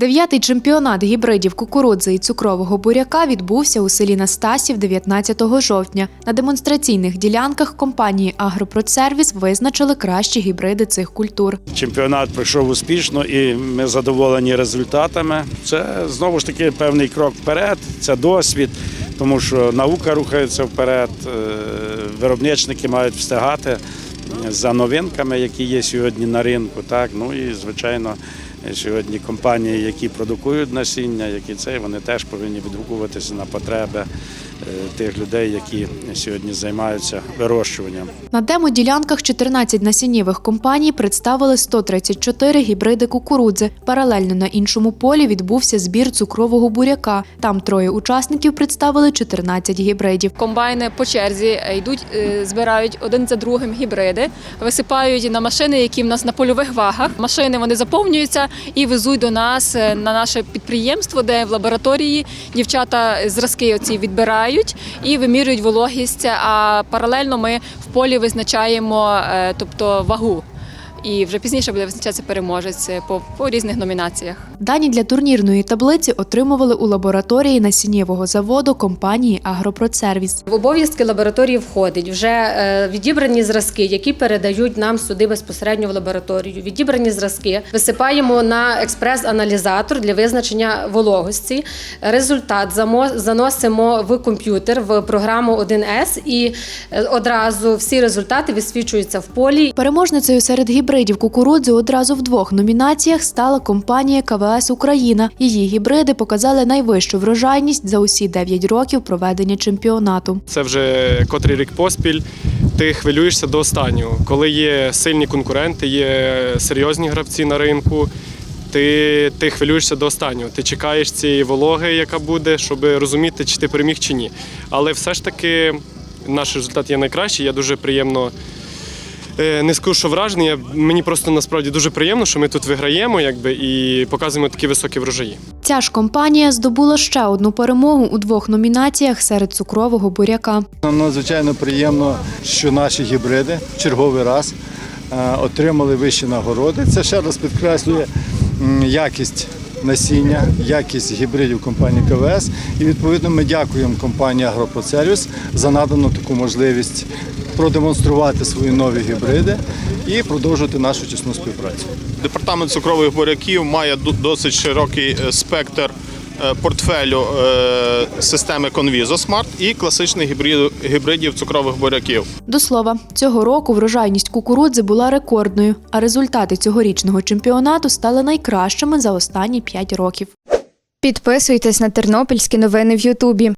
Дев'ятий чемпіонат гібридів кукурудзи і цукрового буряка відбувся у селі Настасів 19 жовтня. На демонстраційних ділянках компанії Агропродсервіс визначили кращі гібриди цих культур. Чемпіонат пройшов успішно і ми задоволені результатами. Це знову ж таки певний крок вперед, це досвід, тому що наука рухається вперед, е, виробничники мають встигати за новинками, які є сьогодні на ринку. Так, ну і звичайно. Сьогодні компанії, які продукують насіння, які це, вони теж повинні відгукуватися на потреби тих людей, які сьогодні займаються вирощуванням. На демо-ділянках 14 насіннєвих компаній представили 134 гібриди кукурудзи. Паралельно на іншому полі відбувся збір цукрового буряка. Там троє учасників представили 14 гібридів. Комбайни по черзі е, йдуть, е, збирають один за другим гібриди, висипають на машини, які в нас на польових вагах. Машини вони заповнюються і везуть до нас е, на наше підприємство, де в лабораторії дівчата зразки оці відбирають і вимірюють вологість. А паралельно ми в полі визначаємо, е, тобто вагу. І вже пізніше буде визначатися переможець е, по, по різних номінаціях. Дані для турнірної таблиці отримували у лабораторії насіннєвого заводу компанії Агропродсервіс. В обов'язки лабораторії входить вже е, відібрані зразки, які передають нам сюди безпосередньо в лабораторію. Відібрані зразки висипаємо на експрес-аналізатор для визначення вологості. Результат заносимо в комп'ютер в програму 1С і е, одразу всі результати висвічуються в полі. Переможницею серед гібридів кукурудзи одразу в двох номінаціях стала компанія КВС Україна. Її гібриди показали найвищу врожайність за усі 9 років проведення чемпіонату. Це вже котрий рік поспіль. Ти хвилюєшся до останнього. Коли є сильні конкуренти, є серйозні гравці на ринку. Ти, ти хвилюєшся до останнього. Ти чекаєш цієї вологи, яка буде, щоб розуміти, чи ти переміг чи ні. Але все ж таки наш результат є найкращий. Я дуже приємно не скажу, що вражений. Я, мені просто насправді дуже приємно, що ми тут виграємо якби, і показуємо такі високі врожаї. Ця ж компанія здобула ще одну перемогу у двох номінаціях серед цукрового буряка. Нам надзвичайно приємно, що наші гібриди в черговий раз е, отримали вищі нагороди. Це ще раз підкреслює якість насіння, якість гібридів компанії КВС. І відповідно ми дякуємо компанії Агропроцервіс за надану таку можливість продемонструвати свої нові гібриди і продовжувати нашу тісну співпрацю. Департамент цукрових буряків має досить широкий е, спектр портфелю е, системи Конвізо Smart і класичних гібридів, гібридів цукрових буряків. До слова, цього року врожайність кукурудзи була рекордною, а результати цьогорічного чемпіонату стали найкращими за останні 5 років. Підписуйтесь на тернопільські новини в Ютубі.